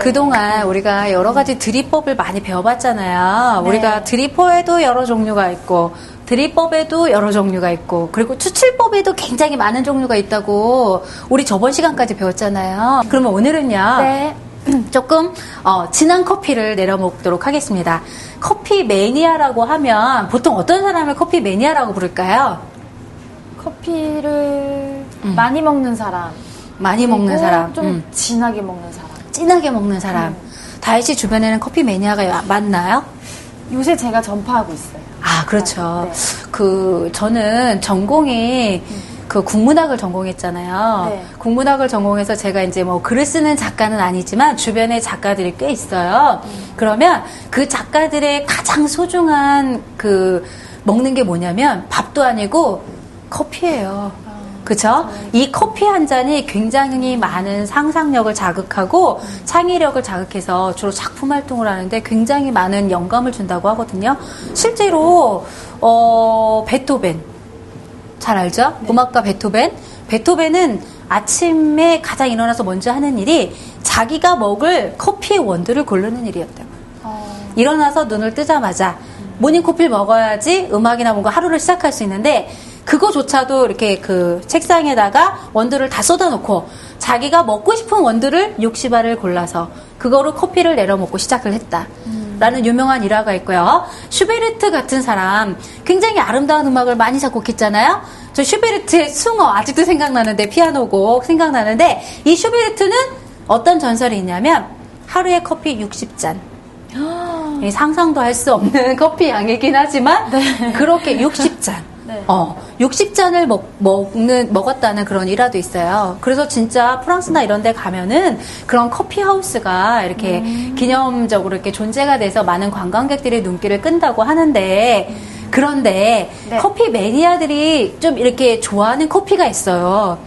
그동안 우리가 여러 가지 드립법을 많이 배워봤잖아요. 네. 우리가 드립포에도 여러 종류가 있고, 드립법에도 여러 종류가 있고, 그리고 추출법에도 굉장히 많은 종류가 있다고 우리 저번 시간까지 배웠잖아요. 그러면 오늘은요. 네. 조금 어, 진한 커피를 내려먹도록 하겠습니다. 커피 매니아라고 하면 보통 어떤 사람을 커피 매니아라고 부를까요? 커피를 많이 먹는 사람. 많이 먹는 그리고 사람, 좀 음. 진하게 먹는 사람. 진하게 먹는 사람. 다혜 씨 주변에는 커피 매니아가 많나요? 요새 제가 전파하고 있어요. 아, 그렇죠. 네. 그, 저는 전공이 그 국문학을 전공했잖아요. 네. 국문학을 전공해서 제가 이제 뭐 글을 쓰는 작가는 아니지만 주변에 작가들이 꽤 있어요. 그러면 그 작가들의 가장 소중한 그 먹는 게 뭐냐면 밥도 아니고 커피예요. 그쵸? 이 커피 한 잔이 굉장히 많은 상상력을 자극하고 창의력을 자극해서 주로 작품 활동을 하는데 굉장히 많은 영감을 준다고 하거든요. 실제로, 어, 베토벤. 잘 알죠? 음악가 베토벤. 베토벤은 아침에 가장 일어나서 먼저 하는 일이 자기가 먹을 커피의 원두를 고르는 일이었다고. 어, 일어나서 눈을 뜨자마자 모닝커피를 먹어야지 음악이나 뭔가 하루를 시작할 수 있는데 그거조차도 이렇게 그 책상에다가 원두를 다 쏟아놓고 자기가 먹고 싶은 원두를 60알을 골라서 그거로 커피를 내려 먹고 시작을 했다. 라는 유명한 일화가 있고요. 슈베르트 같은 사람 굉장히 아름다운 음악을 많이 작곡했잖아요. 저 슈베르트의 숭어 아직도 생각나는데 피아노곡 생각나는데 이 슈베르트는 어떤 전설이 있냐면 하루에 커피 60잔 이 상상도 할 수 없는 커피 양이긴 하지만 그렇게 60잔. 네. 어, 60잔을 먹, 먹는, 먹었다는 그런 일화도 있어요. 그래서 진짜 프랑스나 이런 데 가면은 그런 커피 하우스가 이렇게 기념적으로 이렇게 존재가 돼서 많은 관광객들의 눈길을 끈다고 하는데 그런데 네. 커피 매니아들이 좀 이렇게 좋아하는 커피가 있어요.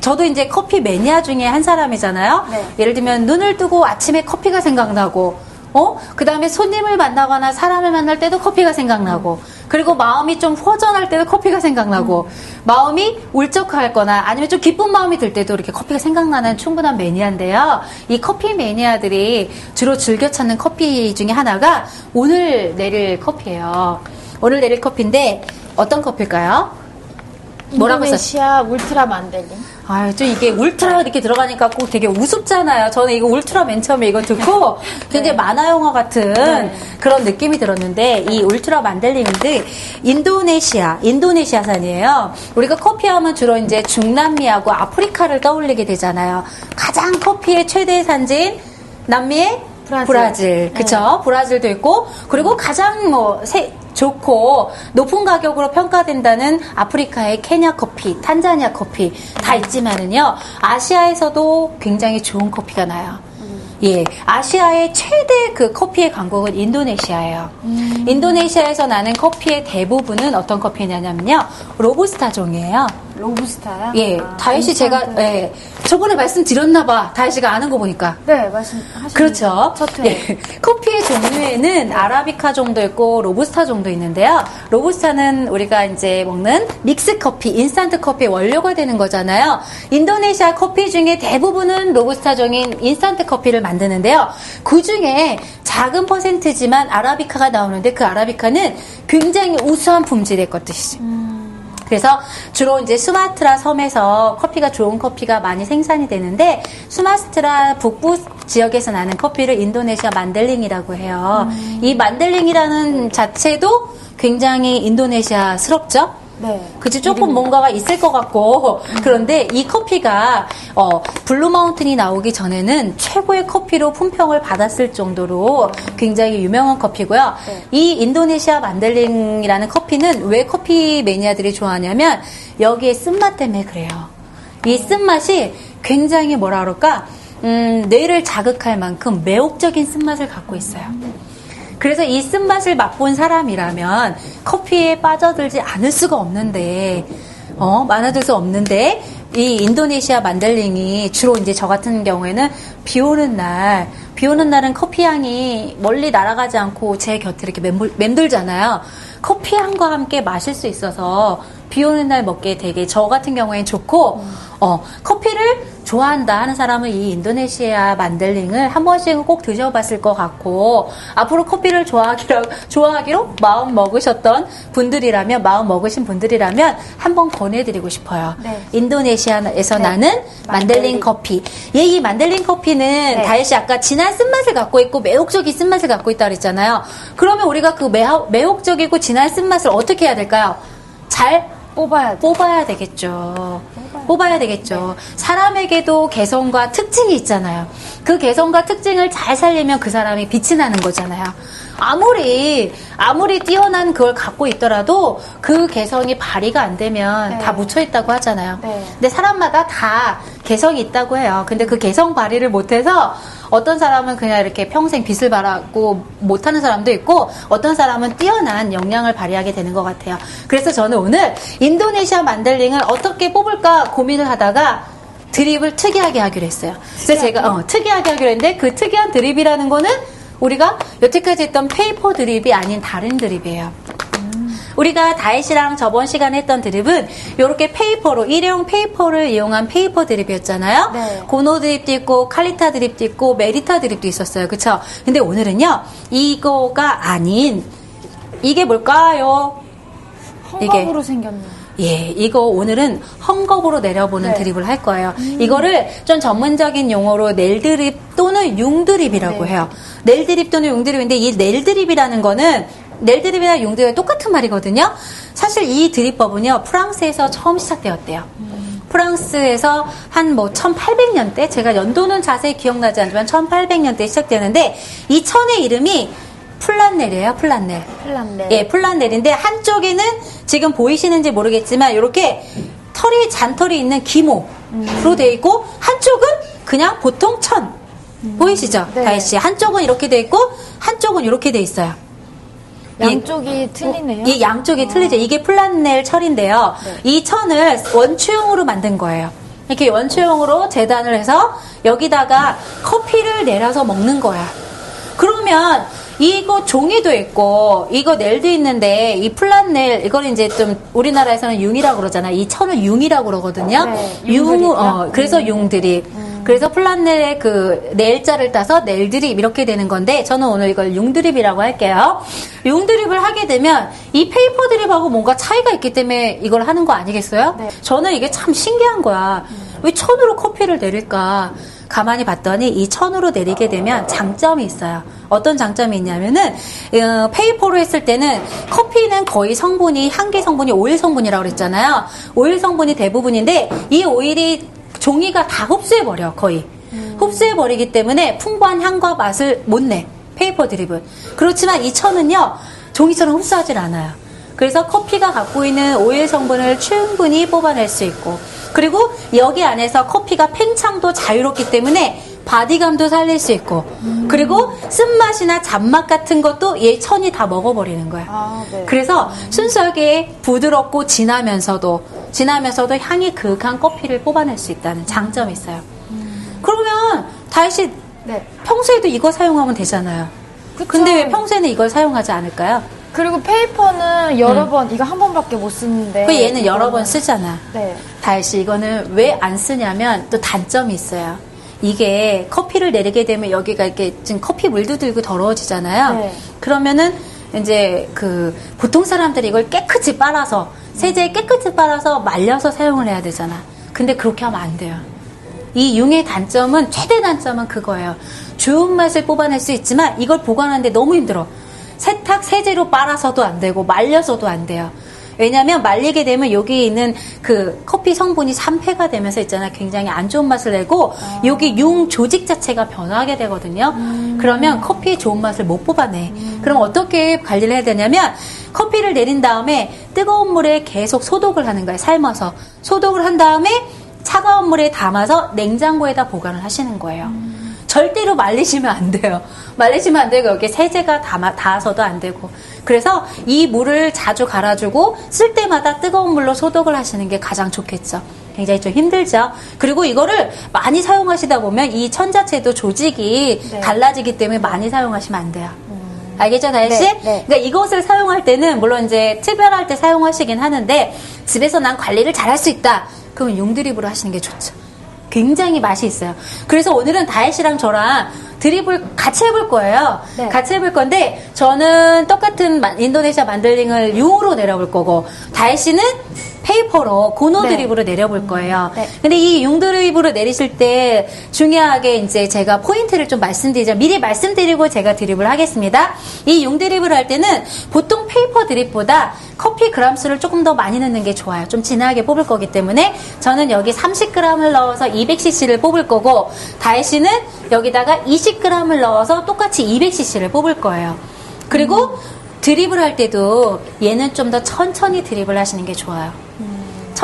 저도 이제 커피 매니아 중에 한 사람이잖아요. 네. 예를 들면 눈을 뜨고 아침에 커피가 생각나고, 어? 그 다음에 손님을 만나거나 사람을 만날 때도 커피가 생각나고, 그리고 마음이 좀 허전할 때도 커피가 생각나고, 마음이 울적할거나 아니면 좀 기쁜 마음이 들 때도 이렇게 커피가 생각나는 충분한 매니아인데요. 이 커피 매니아들이 주로 즐겨 찾는 커피 중에 하나가 오늘 내릴 커피예요. 오늘 내릴 커피인데 어떤 커피일까요? 뭐라고 썼 인도네시아 울트라 만델링. 아유, 좀 이게 울트라 이렇게 들어가니까 꼭 되게 우습잖아요. 저는 이거 울트라 맨 처음에 이거 듣고 굉장히 만화 영화 같은 네. 그런 느낌이 들었는데 이 울트라 만델링인데 인도네시아, 인도네시아산이에요. 우리가 커피 하면 주로 이제 중남미하고 아프리카를 떠올리게 되잖아요. 가장 커피의 최대 산지인 남미의 브라질. 브라질. 그쵸? 브라질도 있고, 그리고 가장 뭐, 세- 좋고, 높은 가격으로 평가된다는 아프리카의 케냐 커피, 탄자니아 커피, 다 있지만은요, 아시아에서도 굉장히 좋은 커피가 나요. 예, 아시아의 최대 그 커피의 강국은 인도네시아예요. 인도네시아에서 나는 커피의 대부분은 어떤 커피냐면요, 로부스타 종이에요. 로부스타야? 예, 아, 다혜 씨 제가. 예, 저번에 말씀드렸나 봐. 다혜 씨가 아는 거 보니까. 네, 말씀하시는 그렇죠. 첫 회. 예. 커피의 종류에는 아라비카 정도 있고 로부스타 정도 있는데요. 로부스타는 우리가 이제 먹는 믹스 커피, 인스턴트 커피의 원료가 되는 거잖아요. 인도네시아 커피 중에 대부분은 로부스타 종인 인스턴트 커피를 만드는데요. 그 중에 작은 퍼센트지만 아라비카가 나오는데 그 아라비카는 굉장히 우수한 품질의 것들이죠. 그래서 주로 이제 수마트라 섬에서 커피가 좋은 커피가 많이 생산이 되는데 수마트라 북부 지역에서 나는 커피를 인도네시아 만델링이라고 해요. 이 만델링이라는 자체도 굉장히 인도네시아스럽죠? 네. 그치 조금 뭔가가 있을 것 같고 그런데 이 커피가 어, 블루 마운틴이 나오기 전에는 최고의 커피로 품평을 받았을 정도로 굉장히 유명한 커피고요. 네. 이 인도네시아 만델링이라는 커피는 왜 커피 매니아들이 좋아하냐면 여기에 쓴맛 때문에 그래요. 이 쓴맛이 굉장히 뭐라 그럴까 음, 뇌를 자극할 만큼 매혹적인 쓴맛을 갖고 있어요. 그래서 이 쓴맛을 맛본 사람이라면 커피에 빠져들지 않을 수가 없는데, 어, 많아들 수 없는데, 이 인도네시아 만델링이 주로 이제 저 같은 경우에는 비 오는 날, 비 오는 날은 커피 향이 멀리 날아가지 않고 제 곁에 이렇게 맴돌, 맴돌잖아요. 커피 향과 함께 마실 수 있어서 비 오는 날 먹기에 되게 저 같은 경우엔 좋고, 어, 커피를 좋아한다 하는 사람은 이 인도네시아 만델링을 한 번씩은 꼭 드셔봤을 것 같고 앞으로 커피를 좋아하기로, 좋아하기로 마음 먹으셨던 분들이라면 마음 먹으신 분들이라면 한번 권해드리고 싶어요. 네. 인도네시아에서 네. 나는 만델링 만델링. 커피. 얘이 만델링 커피는 네. 다혜 씨 아까 진한 쓴맛을 갖고 있고 매혹적인 쓴맛을 갖고 있다 그랬잖아요. 그러면 우리가 그 매혹, 매혹적이고 진한 쓴맛을 어떻게 해야 될까요? 잘 뽑아야 돼. 뽑아야 되겠죠. 뽑아야 되겠죠. 사람에게도 개성과 특징이 있잖아요. 그 개성과 특징을 잘 살리면 그 사람이 빛이 나는 거잖아요. 아무리, 아무리 뛰어난 그걸 갖고 있더라도 그 개성이 발휘가 안 되면 네. 다 묻혀 있다고 하잖아요. 네. 근데 사람마다 다 개성이 있다고 해요. 근데 그 개성 발휘를 못해서 어떤 사람은 그냥 이렇게 평생 빛을 발하고 못하는 사람도 있고 어떤 사람은 뛰어난 역량을 발휘하게 되는 것 같아요. 그래서 저는 오늘 인도네시아 만델링을 어떻게 뽑을까 고민을 하다가 드립을 특이하게 하기로 했어요. 그래서 제가 어, 특이하게 하기로 했는데 그 특이한 드립이라는 거는 우리가 여태까지 했던 페이퍼 드립이 아닌 다른 드립이에요. 우리가 다혜 씨랑 저번 시간에 했던 드립은 이렇게 페이퍼로 일회용 페이퍼를 이용한 페이퍼 드립이었잖아요. 네. 고노 드립도 있고 칼리타 드립도 있고 메리타 드립도 있었어요. 그쵸? 근데 오늘은요. 이거가 아닌 이게 뭘까요? 헝겊으로 생겼네. 예, 이거 오늘은 헝겊으로 내려보는 네. 드립을 할 거예요. 이거를 좀 전문적인 용어로 넬 드립 또는 융 드립이라고 네. 해요. 넬 드립 또는 용 드립인데 이 넬 드립이라는 거는 넬 드립이나 용 드립이 똑같은 말이거든요. 사실 이 드립법은요, 프랑스에서 처음 시작되었대요. 프랑스에서 한 뭐 1800년대 제가 연도는 자세히 기억나지 않지만 1800년대 시작되는데 이 천의 이름이 플란넬이에요, 플란넬. 플란네. 예, 플란넬인데 한쪽에는 지금 보이시는지 모르겠지만 이렇게 털이 잔털이 있는 기모로 되어 있고 한쪽은 그냥 보통 천 보이시죠, 네. 다혜 씨? 한쪽은 이렇게 되어 있고 한쪽은 이렇게 되어 있어요. 양쪽이 틀리네요. 이 양쪽이 틀리죠. 이게 플란넬 철인데요. 네. 이 천을 원추용으로 만든 거예요. 이렇게 원추용으로 재단을 해서 여기다가 커피를 내려서 먹는 거야. 그러면 이거 종이도 있고 이거 넬도 있는데 이 플란 넬 이걸 이제 좀 우리나라에서는 융이라고 그러잖아. 이 천을 융이라고 그러거든요. 네, 융? 어, 그래서 음. 융드립. 그래서 플란넬의 그 넬자를 따서 넬드립 이렇게 되는 건데 저는 오늘 이걸 융드립이라고 할게요. 융드립을 하게 되면 이 페이퍼 드립하고 뭔가 차이가 있기 때문에 이걸 하는 거 아니겠어요? 네. 저는 이게 참 신기한 거야. 왜 천으로 커피를 내릴까? 가만히 봤더니 이 천으로 내리게 되면 장점이 있어요. 어떤 장점이 있냐면은 어, 페이퍼로 했을 때는 커피는 거의 성분이 향기 성분이 오일 성분이라고 그랬잖아요. 오일 성분이 대부분인데 이 오일이 종이가 다 흡수해 버려 거의 흡수해 버리기 때문에 풍부한 향과 맛을 못 내. 페이퍼 드립은 그렇지만 이 천은요 종이처럼 흡수하질 않아요. 그래서 커피가 갖고 있는 오일 성분을 충분히 뽑아낼 수 있고 그리고 여기 안에서 커피가 팽창도 자유롭기 때문에 바디감도 살릴 수 있고 그리고 쓴맛이나 잡맛 같은 것도 얘 천이 다 먹어버리는 거야. 아, 네. 그래서 순수하게 부드럽고 진하면서도 진하면서도 향이 그윽한 커피를 뽑아낼 수 있다는 장점이 있어요. 그러면 다시 네. 평소에도 이거 사용하면 되잖아요. 그쵸. 근데 왜 평소에는 이걸 사용하지 않을까요? 그리고 페이퍼는 여러 번, 이거 한 번밖에 못 쓰는데. 음. 그 얘는 여러 번 쓰잖아. 네. 다혜 씨 이거는 왜 안 쓰냐면 또 단점이 있어요. 이게 커피를 내리게 되면 여기가 이렇게 지금 커피 물도 들고 더러워지잖아요. 네. 그러면은 이제 그 보통 사람들이 이걸 깨끗이 빨아서 세제에 깨끗이 빨아서 말려서 사용을 해야 되잖아. 근데 그렇게 하면 안 돼요. 이 융의 단점은 최대 단점은 그거예요. 좋은 맛을 뽑아낼 수 있지만 이걸 보관하는데 너무 힘들어. 세탁 세제로 빨아서도 안 되고 말려서도 안 돼요. 왜냐하면 말리게 되면 여기 있는 그 커피 성분이 산패가 되면서 있잖아 굉장히 안 좋은 맛을 내고 여기 융 조직 자체가 변하게 되거든요. 그러면 커피의 좋은 맛을 못 뽑아내. 그럼 어떻게 관리를 해야 되냐면 커피를 내린 다음에 뜨거운 물에 계속 소독을 하는 거예요. 삶아서 소독을 한 다음에 차가운 물에 담아서 냉장고에다 보관을 하시는 거예요. 절대로 말리시면 안 돼요. 말리시면 안 되고 여기 세제가 닿아, 닿아서도 안 되고. 그래서 이 물을 자주 갈아주고 쓸 때마다 뜨거운 물로 소독을 하시는 게 가장 좋겠죠. 굉장히 좀 힘들죠. 그리고 이거를 많이 사용하시다 보면 이 천 자체도 조직이 네. 달라지기 때문에 많이 사용하시면 안 돼요. 알겠죠, 다혜 씨? 네, 네. 그러니까 이것을 사용할 때는 물론 이제 특별할 때 사용하시긴 하는데 집에서 난 관리를 잘 할 수 있다. 그러면 용드립으로 하시는 게 좋죠. 굉장히 맛이 있어요. 그래서 오늘은 다혜 씨랑 저랑 드립을 같이 해볼 거예요. 네. 같이 해볼 건데 저는 똑같은 마- 인도네시아 만들링을 U로 내려볼 거고 다혜 씨는 페이퍼로 고노 네. 드립으로 내려볼 거예요. 네. 근데 이 용드립으로 내리실 때 중요하게 이제 제가 포인트를 좀 말씀드리자 미리 말씀드리고 제가 드립을 하겠습니다. 이 용드립을 할 때는 보통 페이퍼 드립보다 커피 그람 수를 조금 더 많이 넣는 게 좋아요. 좀 진하게 뽑을 거기 때문에 저는 여기 30g을 넣어서 200cc를 뽑을 거고 다혜 씨는 여기다가 20g을 넣어서 똑같이 200cc를 뽑을 거예요. 그리고 드립을 할 때도 얘는 좀 더 천천히 드립을 하시는 게 좋아요.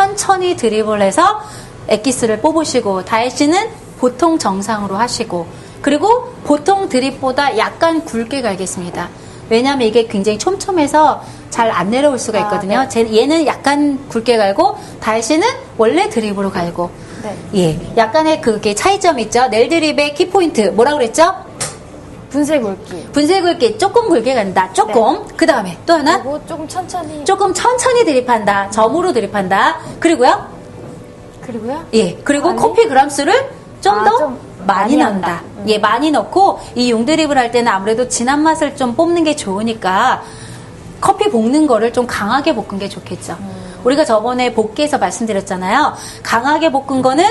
천천히 드립을 해서 엑기스를 뽑으시고 다혜 씨는 보통 정상으로 하시고 그리고 보통 드립보다 약간 굵게 갈겠습니다. 왜냐하면 이게 굉장히 촘촘해서 잘 안 내려올 수가 아, 있거든요. 네. 제- 얘는 약간 굵게 갈고 다혜 씨는 원래 드립으로 갈고 네. 예, 약간의 그게 차이점 있죠. 넬 드립의 키포인트 뭐라 그랬죠? 분쇄 굵기. 분쇄 굵기 조금 굵게 간다. 조금. 그 다음에 또 하나 그리고 조금 천천히. 조금 천천히 드립한다. 점으로 드립한다. 그리고요. 그리고요. 예, 그리고 아니. 커피 그람수를 좀 아, 좀 많이 많이 넣는다. 음. 예, 많이 넣고 이 용드립을 할 때는 아무래도 진한 맛을 좀 뽑는 게 좋으니까 커피 볶는 거를 좀 강하게 볶은 게 좋겠죠. 음. 우리가 저번에 볶기에서 말씀드렸잖아요. 강하게 볶은 거는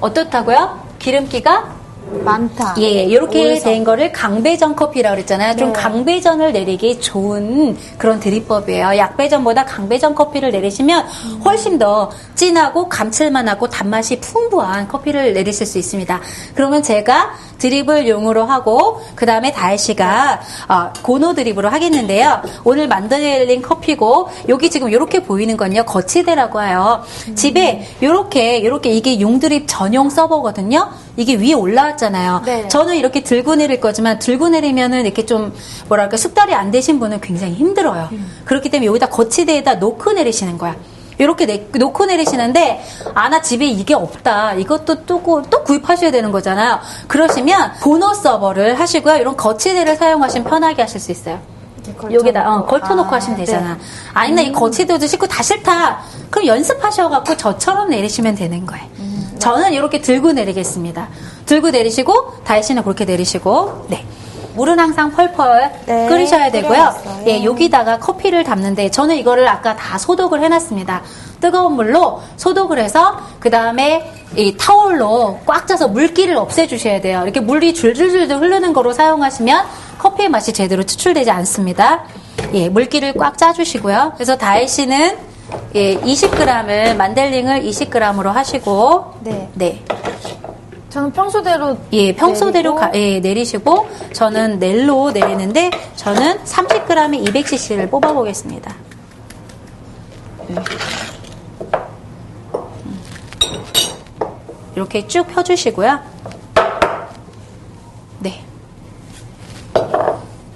어떻다고요? 기름기가 많다. 예, 이렇게 올성. 된 거를 강배전 커피라고 그랬잖아요. 좀 네. 강배전을 내리기 좋은 그런 드립법이에요. 약배전보다 강배전 커피를 내리시면 훨씬 더 진하고 감칠만하고 단맛이 풍부한 커피를 내리실 수 있습니다. 그러면 제가 드립을 용으로 하고 그 다음에 다혜 씨가 어, 고노 드립으로 하겠는데요. 오늘 만들린 커피고 여기 지금 이렇게 보이는 건요 거치대라고 해요. 집에 이렇게 이렇게 이게 용드립 전용 서버거든요. 이게 위에 올라 왔잖아요. 네. 저는 이렇게 들고 내릴 거지만 들고 내리면은 이렇게 좀 뭐랄까 숙달이 안 되신 분은 굉장히 힘들어요. 그렇기 때문에 여기다 거치대에다 놓고 내리시는 거야. 이렇게 내- 놓고 내리시는데 아나 집에 이게 없다. 이것도 또, 구- 또 구입하셔야 되는 거잖아요. 그러시면 보너 서버를 하시고요. 이런 거치대를 사용하시면 편하게 하실 수 있어요. 걸쳐놓고. 여기다 어, 걸쳐놓고 아, 하시면 네. 되잖아. 아니 나이 거치대도 싣고 다 싫다. 그럼 연습하셔갖고 저처럼 내리시면 되는 거예요. 음. 저는 이렇게 들고 내리겠습니다. 들고 내리시고 다이씨는 그렇게 내리시고 네. 물은 항상 펄펄 네, 끓이셔야 되고요. 끓여놨어요. 예, 여기다가 커피를 담는데 저는 이거를 아까 다 소독을 해놨습니다. 뜨거운 물로 소독을 해서 그 다음에 이 타올로 꽉 짜서 물기를 없애주셔야 돼요. 이렇게 물이 줄줄줄 흐르는 거로 사용하시면 커피의 맛이 제대로 추출되지 않습니다. 예, 물기를 꽉 짜주시고요. 그래서 다혜 씨는 예, 20g을 만델링을 20g으로 하시고 네. 네. 저는 평소대로. 예, 평소대로 내리고 가- 예, 내리시고 저는 넬로 내리는데 저는 30g에 200cc를 뽑아 보겠습니다. 이렇게 쭉 펴주시고요. 네.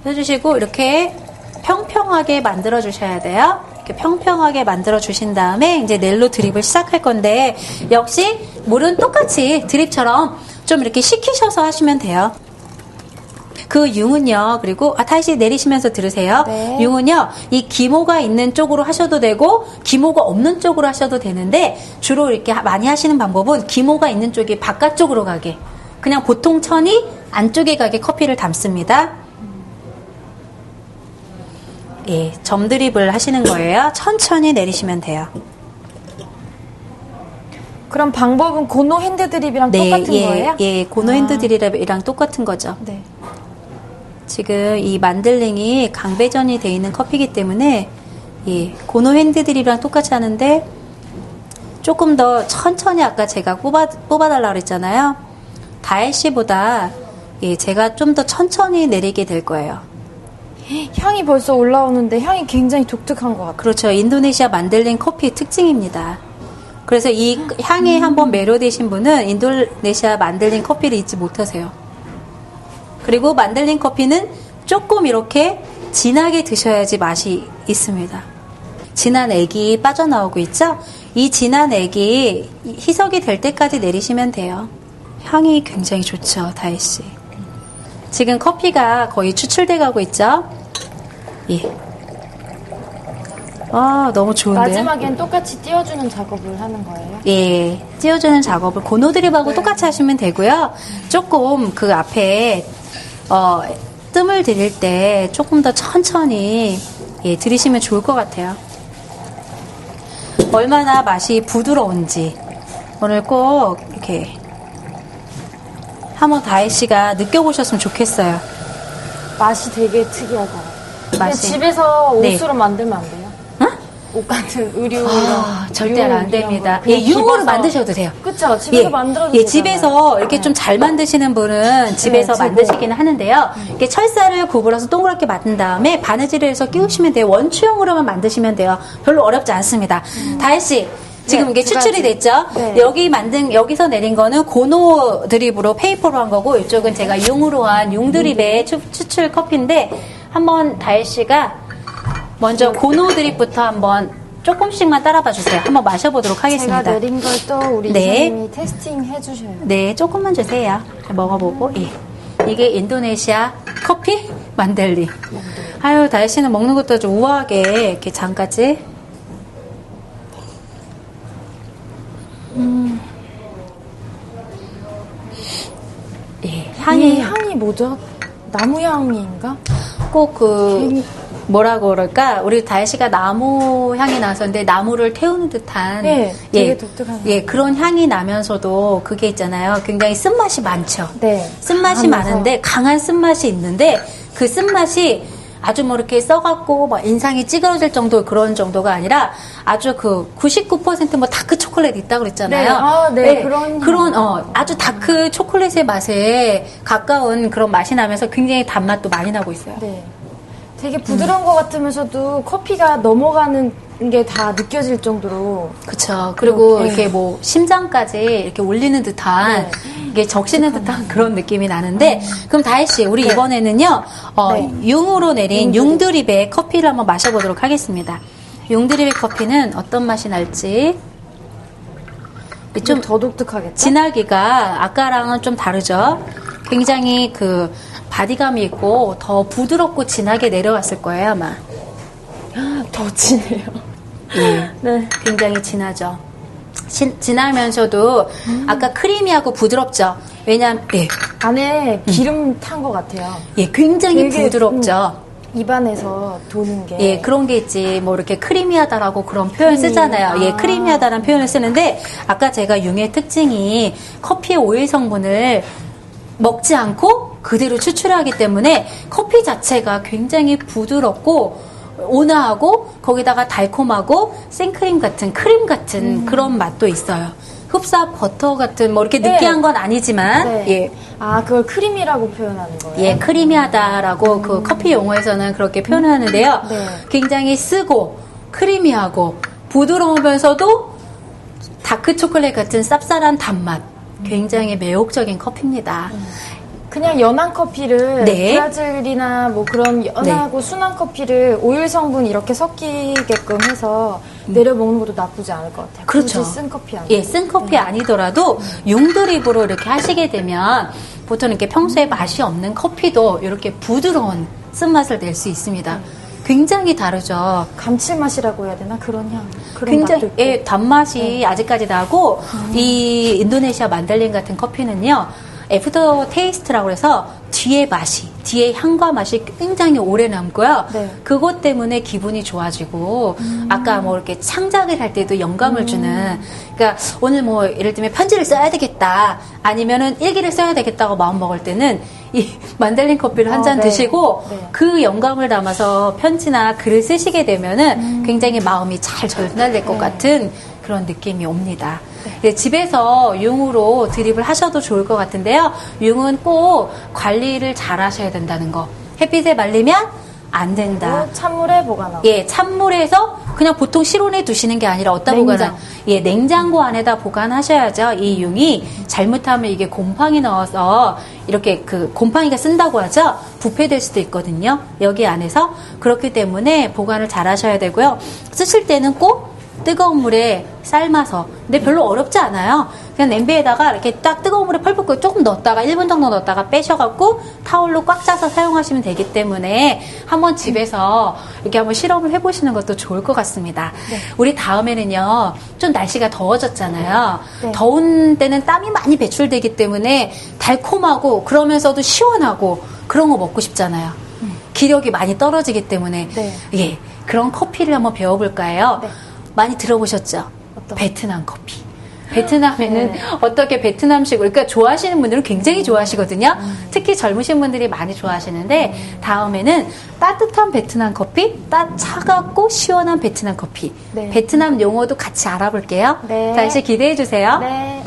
펴주시고 이렇게 평평하게 만들어 주셔야 돼요. 이렇게 평평하게 만들어 주신 다음에 이제 넬로 드립을 시작할 건데 역시 물은 똑같이 드립처럼 좀 이렇게 식히셔서 하시면 돼요. 그 융은요, 그리고, 아, 다시 내리시면서 들으세요. 네. 융은요, 이 기모가 있는 쪽으로 하셔도 되고, 기모가 없는 쪽으로 하셔도 되는데, 주로 이렇게 하- 많이 하시는 방법은 기모가 있는 쪽이 바깥쪽으로 가게. 그냥 보통 천이 안쪽에 가게 커피를 담습니다. 예, 점드립을 하시는 거예요. 천천히 내리시면 돼요. 그럼 방법은 고노 핸드 드립이랑 똑같은 예, 거예요? 예, 고노 아. 핸드 드립이랑 똑같은 거죠. 네. 지금 이 만들링이 강배전이 돼 있는 커피이기 때문에 예, 고노 핸드드립이랑 똑같이 하는데 조금 더 천천히 아까 제가 뽑아 뽑아달라 그랬잖아요. 다혜 씨보다 예, 제가 좀 더 천천히 내리게 될 거예요. 향이 벌써 올라오는데 향이 굉장히 독특한 것 같아요. 그렇죠. 인도네시아 만들링 커피의 특징입니다. 그래서 이 향에 한번 매료되신 분은 인도네시아 만들링 커피를 잊지 못하세요. 그리고 만들링 커피는 조금 이렇게 진하게 드셔야지 맛이 있습니다. 진한 액이 빠져나오고 있죠? 이 진한 액이 희석이 될 때까지 내리시면 돼요. 향이 굉장히 좋죠, 다혜씨. 지금 커피가 거의 추출돼 가고 있죠? 예. 아, 너무 좋은데요? 마지막엔 똑같이 띄워주는 작업을 하는 거예요. 예, 띄워주는 작업을 고노 드립하고 네. 똑같이 하시면 되고요. 조금 그 앞에 어, 뜸을 들일 때 조금 더 천천히 예, 들이시면 좋을 것 같아요. 얼마나 맛이 부드러운지 오늘 꼭 이렇게 한번 다혜 씨가 느껴보셨으면 좋겠어요. 맛이 되게 특이하다. 맛이. 집에서 네. 옷으로 만들면 안 돼요? 어? 옷 같은 의류 아, 이런 절대 융안 됩니다. 예, 집어서- 만드셔도 돼요. 그쵸 집에서 만들어도 예, 되잖아요. 집에서 이렇게 좀 잘 만드시는 분은 집에서 네. 만드시기는 하는데요. 이렇게 철사를 구불어서 동그랗게 만든 다음에 바느질을 해서 끼우시면 돼요. 원추형으로만 만드시면 돼요. 별로 어렵지 않습니다. 다혜 씨. 지금 네, 이게 두 추출이 가지. 됐죠? 네. 여기 만든, 여기서 내린 거는 고노 드립으로 페이퍼로 한 거고, 이쪽은 제가 융으로 한 융 드립의 추, 추출 커피인데, 한번 다혜 씨가 먼저 고노 드립부터 한번 조금씩만 따라봐 주세요. 한번 마셔보도록 제가 하겠습니다. 내린 걸 또 우리 네. 이사님이 테스팅 해주셔요. 네, 조금만 주세요. 먹어보고, 예. 이게 인도네시아 커피 만델리. 아유, 다혜 씨는 먹는 것도 좀 우아하게 이렇게 잔까지. 예, 향이 향이 향이 뭐죠? 나무 향인가? 꼭 그, 뭐라고 그럴까? 우리 다혜 씨가 나무 향이 나서인데 나무를 태우는 듯한. 네, 되게 독특한 예, 그런 향이 나면서도 그게 있잖아요. 굉장히 쓴맛이 많죠. 네. 쓴맛이 강하면서. 많은데 강한 쓴맛이 있는데 그 쓴맛이 아주 뭐 이렇게 써갖고 막 인상이 찌그러질 정도 그런 정도가 아니라 아주 그 99%뭐 다크 초콜릿 있다 그랬잖아요. 네, 아, 네, 그런 그런 어 아주 다크 초콜릿의 맛에 가까운 그런 맛이 나면서 굉장히 단맛도 많이 나고 있어요. 네. 되게 부드러운 것 같으면서도 커피가 넘어가는 게 다 느껴질 정도로 그쵸. 그리고 네. 이렇게 뭐 심장까지 이렇게 올리는 듯한 네. 이게 적시는 듯한 그런 느낌이 나는데 그럼 다혜 씨 우리 네. 이번에는요 어, 네. 융으로 내린 융드립. 융드립의 커피를 한번 마셔보도록 하겠습니다. 융드립의 커피는 어떤 맛이 날지 좀좀더 독특하겠죠? 진하기가 아까랑은 좀 다르죠. 굉장히 그 바디감이 있고 더 부드럽고 진하게 내려왔을 거예요 아마. 더 진해요. 예. 네. 굉장히 진하죠. 진, 진하면서도 아까 크리미하고 부드럽죠. 왜냐면 예, 안에 기름 탄 것 같아요. 예, 굉장히 되게, 부드럽죠. 입안에서 도는 게. 예, 그런 게 있지. 뭐 이렇게 크리미하다라고 그런 표현 크리미. 쓰잖아요. 예, 아. 크리미하다라는 표현을 쓰는데 아까 제가 융의 특징이 커피의 오일 성분을 먹지 않고 그대로 추출하기 때문에 커피 자체가 굉장히 부드럽고 온화하고 거기다가 달콤하고 생크림 같은 크림 같은 그런 맛도 있어요. 흡사 버터 같은 뭐 이렇게 음. 네. 느끼한 건 아니지만 네. 예. 아, 그걸 크림이라고 표현하는 거예요? 예, 크리미하다라고 그 커피 용어에서는 그렇게 표현하는데요. 음. 네. 굉장히 쓰고 크리미하고 부드러우면서도 다크 초콜릿 같은 쌉쌀한 단맛. 굉장히 매혹적인 커피입니다. 그냥 연한 커피를 네. 브라질이나 뭐 그런 연하고 순한 커피를 오일 성분 이렇게 섞이게끔 해서 내려 먹는 것도 나쁘지 않을 것 같아요. 그렇죠. 굳이 쓴 커피 아니고. 예, 쓴 커피 아니더라도 융드립으로 이렇게 하시게 되면 보통 이렇게 평소에 맛이 없는 커피도 이렇게 부드러운 쓴맛을 낼 수 있습니다. 굉장히 다르죠. 감칠맛이라고 해야 되나 그런 향. 그런 굉장히 맛도 있고. 네. 예, 단맛이 아직까지 나고 이 인도네시아 만델린 같은 커피는요 애프터 테이스트라고 해서 뒤에 맛이 뒤에 향과 맛이 굉장히 오래 남고요 네. 그것 때문에 기분이 좋아지고 아까 뭐 이렇게 창작을 할 때도 영감을 주는 그러니까 오늘 뭐 예를 들면 편지를 써야 되겠다 아니면은 일기를 써야 되겠다고 마음 먹을 때는 이 만델린 커피를 한 어, 잔 네. 드시고 네. 그 영감을 담아서 편지나 글을 쓰시게 되면은 굉장히 마음이 잘 전달될 것 네. 같은 그런 느낌이 옵니다. 네, 집에서 융으로 드립을 하셔도 좋을 것 같은데요. 융은 꼭 관리를 잘 하셔야 된다는 거. 햇빛에 말리면 안 된다. 찬물에 보관하고. 예, 찬물에서 그냥 보통 실온에 두시는 게 아니라 어디다 냉장. 보관하? 예, 냉장고 안에다 보관하셔야죠. 이 융이 잘못하면 이게 곰팡이 넣어서 이렇게 그 곰팡이가 쓴다고 하죠. 부패될 수도 있거든요. 여기 안에서 그렇기 때문에 보관을 잘 하셔야 되고요. 쓰실 때는 꼭 뜨거운 물에 삶아서 근데 별로 어렵지 않아요. 그냥 냄비에다가 이렇게 딱 뜨거운 물에 펄펄 끓여 조금 넣었다가 1분 정도 넣었다가 빼셔갖고 타올로 꽉 짜서 사용하시면 되기 때문에 한번 집에서 이렇게 한번 실험을 해보시는 것도 좋을 것 같습니다. 우리 다음에는요 좀 날씨가 더워졌잖아요. 네. 더운 때는 땀이 많이 배출되기 때문에 달콤하고 그러면서도 시원하고 그런 거 먹고 싶잖아요. 기력이 많이 떨어지기 때문에 네. 예 그런 커피를 한번 배워볼까요? 네. 많이 들어보셨죠? 어떤 베트남 커피. 베트남에는 네. 어떻게 베트남식으로, 그러니까 좋아하시는 분들은 굉장히 좋아하시거든요. 음. 특히 젊으신 분들이 많이 좋아하시는데, 다음에는 따뜻한 베트남 커피, 따, 차갑고 시원한 베트남 커피. 네. 베트남 용어도 같이 알아볼게요. 네. 다시 기대해 주세요. 네.